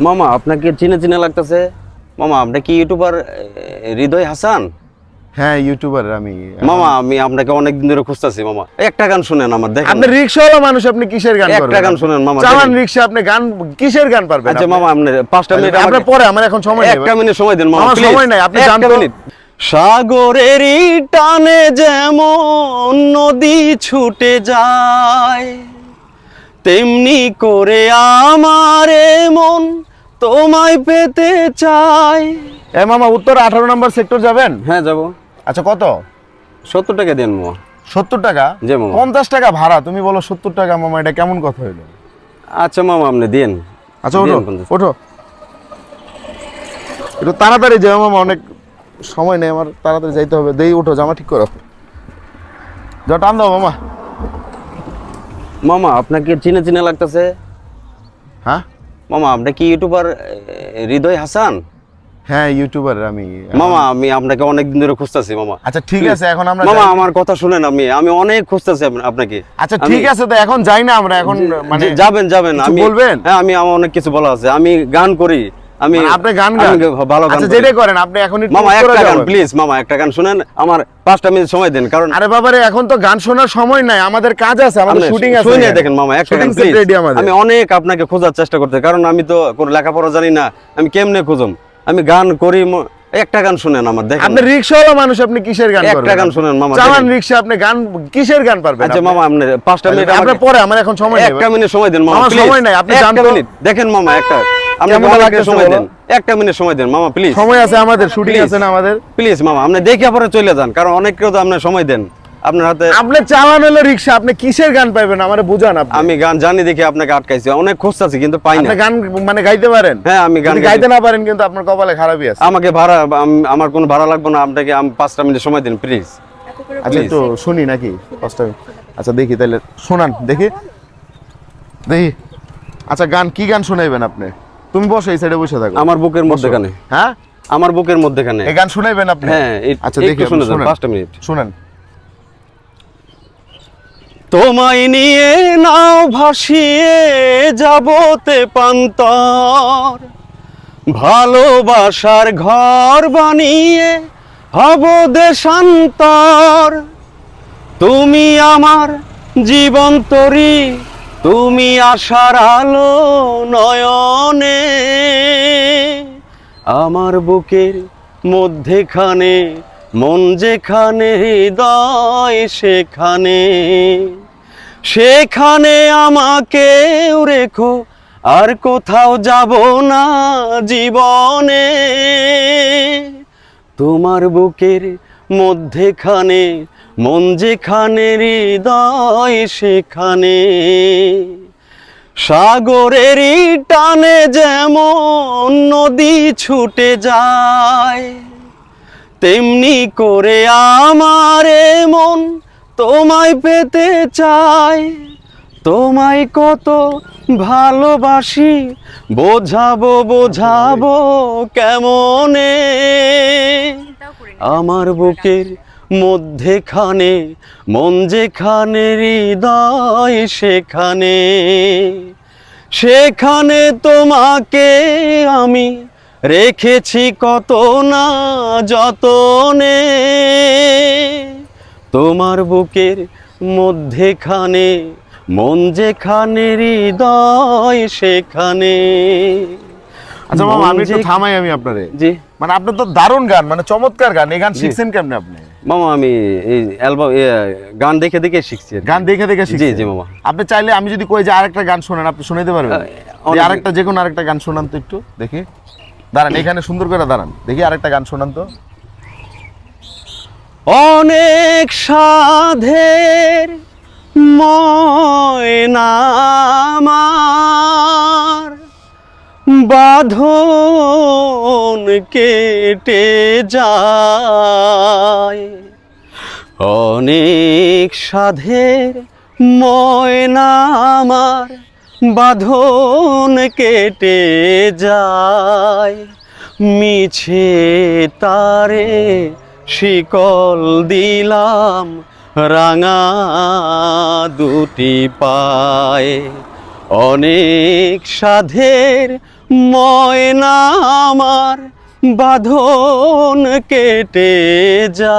মামা আপনাকে চিনে চিনে লাগতেছে। মামা আপনি কি ইউটিউবার হৃদয় হাসান? হ্যাঁ ইউটিউবার আমি। মামা আমি আপনাকে অনেক দিন ধরে খুঁজতেছি মামা। একটা গান শুনেন আমার দেখেন। আপনি রিক্সাওয়ালা মানুষ আপনি কিসের গান একটা গান শুনেন মামা, চালান। রিক্সা আপনি গান কিসের গান পারবেন আচ্ছা মামা আপনি পাঁচটা মিনিট আপনার আমাকে- পরে আমার এখন সময় নেই। একটা মিনিট সময় দেন মামা আমার সময় নাই, আপনি তো। মিনিট। সাগরেরই টানে যেমন নদী ছুটে যায় তেমনি করে আমার মন তোমায় পেতে চাই। এ মামা উত্তর আঠারো নম্বর সেক্টর যাবেন? হ্যাঁ যাব। আচ্ছা কত? সত্তর টাকা দেন মামা। সত্তর টাকা? যে মামা। পঞ্চাশ টাকা ভাড়া তুমি বলো সত্তর টাকা মামা এটা কেমন কথা হইল? আচ্ছা মামা আপনি দেন। আচ্ছা ওঠো ওঠো। একটু তাড়াতাড়ি যাও মামা অনেক সময় নেই আমার তাড়াতাড়ি যাইতে হবে। দেই ওঠো জামা ঠিক করো। যাও টান দাও মামা। মামা আপনাকে চিনে চিনে লাগতেছে। হ্যাঁ? মামা আপনি কি ইউটিউবার হৃদয় হাসান? হ্যাঁ ইউটিউবার আমি। মামা আমি আপনাকে অনেক দিন ধরে খুঁজতেছি মামা। আচ্ছা ঠিক আছে এখন আমরা মামা আমার কথা শুনেন আমি আমি অনেক খুঁজতেছি আপনা- আপনাকে। আচ্ছা ঠিক আছে তো এখন যাই না আমরা এখন মানে যাবেন যাবেন আমি বলবেন? হ্যাঁ আমি আমার অনেক কিছু বলা আছে আমি গান করি। আমি মানে আপনি গান গান। ভালো গান আচ্ছা করি। করেন আপনি এখন একটু মামা একটা গান প্লিজ মামা একটা গান শুনেন আমার পাঁচটা মিনিট সময় দেন কারণ আরে বাবারে এখন তো গান শোনার সময় নাই আমাদের কাজ আছে আমাদের শুটিং আছে শুনে দেখেন মামা একটা গান আমাদের। আমি অনেক আপনাকে খোঁজার চেষ্টা করতে কারণ আমি তো কোনো লেখাপড়া জানি না আমি কেমনে খুঁজম? আমি গান করি একটা গান শুনেন আমার দেখেন। আপনি রিক্সাওয়ালা মানুষ আপনি কিসের গান একটা গান শুনেন মামা, চালান। রিক্সা আপনি গান কিসের গান পারবেন আচ্ছা মামা আপনি পাঁচটা মিনিট আপনার পরে আমার এখন সময় নেই। একটা মিনিট সময় দেন মামা সময় নাই, আপনি দেখেন মামা একটা একটা মিনিট সময় দেন মামা প্লিজ সময় আছে আমাদের শুটিং আছে না আমাদের? প্লিজ মামা আপনি দেখে পরে চলে যান কারণ অনেককেও তো আপনার সময় দেন। আপনার হাতে আপনি চালান হলো রিক্সা আপনি কিসের গান পাইবেন? আমারে বুঝান আপনি। আমি গান জানি দেখে আপনাকে আটকাইছি অনেক খুঁজতেছি কিন্তু পাই না। আপনি গান মানে গাইতে পারেন? হ্যাঁ, আমি গান গাইতে- না পারেন কিন্তু আপনার কপালে খারাপই আছে। আমাকে ভাড়া আম- আমার কোনো ভাড়া লাগবে না আপনাকে আমি পাঁচটা মিনিট সময় দিন প্লিজ আচ্ছা. তো শুনি নাকি? কষ্ট আচ্ছা দেখি তাহলে শোনান দেখি। দেখি। আচ্ছা গান কি গান শোনাইবেন আপনি? তুমি বসো এই সাইডে বসে থাকো। আমার বুকের মধ্যেখানে। হ্যাঁ? আমার বুকের মধ্যেখানে। এই গান শোনাইবেন আপনি? হ্যাঁ আচ্ছা দেখি শুনে যান শোনান। পাঁচটা মিনিট। শুনেন। তোমায় নিয়ে নাও ভাসিয়ে যাবতে পান্তর। ভালোবাসার ঘর বানিয়ে হব দেশান্তর। তুমি আমার জীবন তরি তুমি আশার আলো নয়নে আমার বুকের মধ্যেখানে, মন যেখানে, হৃদয় সেখানে। সেখানে আমাকে রেখো, আর কোথাও যাব না জীবনে। তোমার বুকের মধ্যেখানে মন যেখানে হৃদয় সেখানে সাগরের টানে যেমন নদী ছুটে যায় তেমনি করে আমার মন তোমায় পেতে চায় তোমায় কত ভালোবাসি বোঝাবো বোঝাবো কেমনে? আমার বুকের মধ্যেখানে মন যেখানে হৃদয় সেখানে। সেখানে তোমাকে আমি রেখেছি কত না যতনে। তোমার বুকের মধ্যেখানে মন যেখানে হৃদয় সেখানে। আচ্ছা মামা আমি একটু থামাই আমি আপনারে। জি। মানে আপনার তো দারুণ গান মানে চমৎকার গান। এই গান শিখছেন কেমনে আপনি? মামা আমি এই অ্যালবাম গান দেখে দেখে শিখছি গান দেখে দেখে জি শিখছেন? জি মামা। আপনি চাইলে আমি যদি কই যে আরেকটা গান শোনান আপনি শুনাইতে পারবেন? আরেকটা যে কোনো আরেকটা গান শোনান তো একটু দেখি। দাঁড়ান এখানে সুন্দর করে দাঁড়ান। দেখি আরেকটা গান শোনান তো। অনেক সাধের ময়না বাঁধন কেটে যায়। অনেক সাধের ময়না আমার বাঁধন কেটে যায়। মিছে তারে শিকল দিলাম, রাঙা দুটি পায়। অনেক সাধের ময়না আমার বাঁধন কেটে যা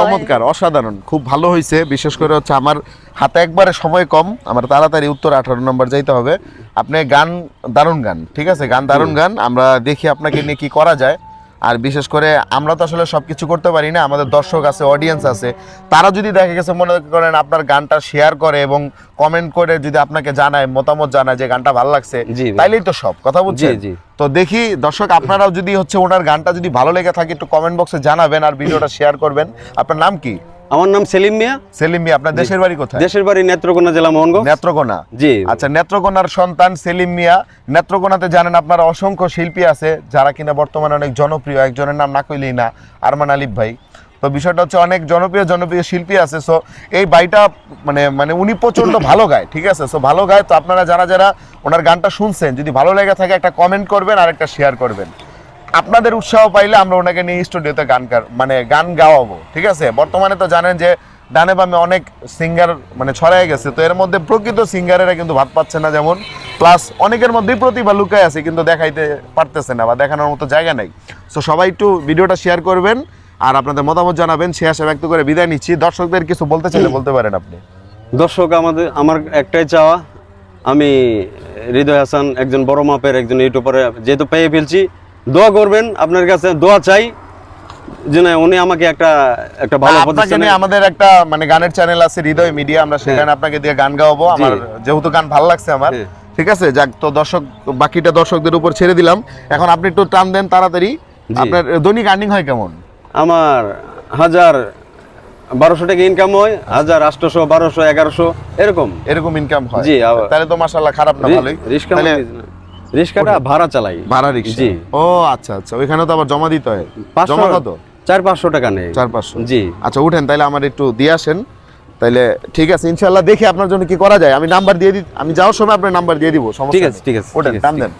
চমৎকার অসাধারণ খুব ভালো হয়েছে বিশেষ করে হচ্ছে আমার হাতে একবারে সময় কম আমার তাড়াতাড়ি উত্তর আঠারো নম্বর যাইতে হবে। আপনি গান দারুণ গান ঠিক আছে? গান দারুণ গান আমরা দেখি আপনাকে নিয়ে কি করা যায়। আর বিশেষ করে আমরা তো আসলে সব কিছু করতে পারি না আমাদের দর্শক আছে অডিয়েন্স আছে। তারা যদি দেখে গেছে মনে করেন আপনার গানটা শেয়ার করে এবং কমেন্ট করে যদি আপনাকে জানায় মতামত জানায় যে গানটা ভালো লাগছে তাইলেই তো সব কথা জি। তো দেখি দর্শক আপনারাও যদি হচ্ছে ওনার গানটা যদি ভালো লেগে থাকে একটু কমেন্ট বক্সে জানাবেন আর ভিডিওটা শেয়ার করবেন। আপনার নাম কি? আমার নাম সেলিম মিয়া। সেলিম মিয়া আপনার দেশের বাড়ি কোথায়? দেশের বাড়ি নেত্রকোনা জেলা মোহনগঞ্জ। নেত্রকোনা? জি। আচ্ছা নেত্রকোনার সন্তান সেলিম মিয়া। নেত্রকোনাতে জানেন আপনারা অসংখ্য শিল্পী আছে যারা কিনা বর্তমানে অনেক জনপ্রিয়। একজনের নাম না কইলেই না আরমান আলিফ ভাই। তো বিষয়টা হচ্ছে অনেক জনপ্রিয় জনপ্রিয় শিল্পী আছে। সো এই বাইটা মানে মানে উনি প্রচণ্ড ভালো গায় ঠিক আছে? সো ভালো গায় তো আপনারা যারা যারা ওনার গানটা শুনছেন যদি ভালো লেগে থাকে একটা কমেন্ট করবেন আর একটা শেয়ার করবেন। আপনাদের উৎসাহ পাইলে আমরা ওনাকে নিয়ে স্টুডিওতে গান মানে গান গাওয়াবো, ঠিক আছে? বর্তমানে তো জানেন যে ডানে বামে অনেক সিঙ্গার মানে ছড়াই গেছে, তো এর মধ্যে প্রকৃত সিঙ্গারেরা কিন্তু ভাত পাচ্ছে না যেমন প্লাস অনেকের মধ্যেই প্রতিভা লুকায় আছে, কিন্তু দেখাইতে পারতেছে না বা দেখানোর মতো জায়গা নেই। সো সবাই একটু ভিডিওটা শেয়ার করবেন আর আপনাদের মতামত জানাবেন, সে আশা ব্যক্ত করে বিদায় নিচ্ছি। দর্শকদের কিছু বলতে চাইলে বলতে পারেন আপনি। দর্শক, আমাদের, আমার একটাই চাওয়া, আমি হৃদয় হাসান একজন বড় মাপের একজন ইউটিউবারে যেহেতু পেয়ে ফেলছি দোয়া করবেন আপনার কাছে দোয়া চাই যেন উনি আমাকে একটা একটা ভালো না, প্রতিষ্ঠানে আমাদের একটা মানে গানের চ্যানেল আছে হৃদয় মিডিয়া আমরা সেখানে আপনাকে দিয়ে গান গাওয়াবো। আমার যেহেতু গান ভালো লাগছে আমার। হ্যাঁ। ঠিক আছে? যাক তো দর্শক বাকিটা দর্শকদের উপর ছেড়ে দিলাম। এখন আপনি একটু টান দেন তাড়াতাড়ি। আপনার দৈনিক আর্নিং হয় কেমন? আমার হাজার বারোশো টাকা ইনকাম হয় হাজার আটশোশো বারোশো এগারোশো এরকম। এরকম ইনকাম হয়। জি, তাহলে তো মাশাআল্লাহ খারাপ না ভালোই। তাহলে রিক্সাটা ভাড়া চালাই। ভাড়া রিক্সা? জি। ও আচ্ছা আচ্ছা। ওইখানে তো আবার জমা দিতে হয়। জমা কত? চার পাঁচশো টাকা নেই। চার পাঁচশো। জি। আচ্ছা উঠেন তাহলে আমার একটু দিয়ে আসেন। তাহলে ঠিক আছে ইনশাল্লাহ দেখি আপনার জন্য কি করা যায়। আমি নাম্বার দিয়ে দিই আমি যাওয়ার সময় আপনার নাম্বার দিয়ে দিব সমস্যা ঠিক আছে, ঠিক আছে, ওঠেন ঠিক দেন।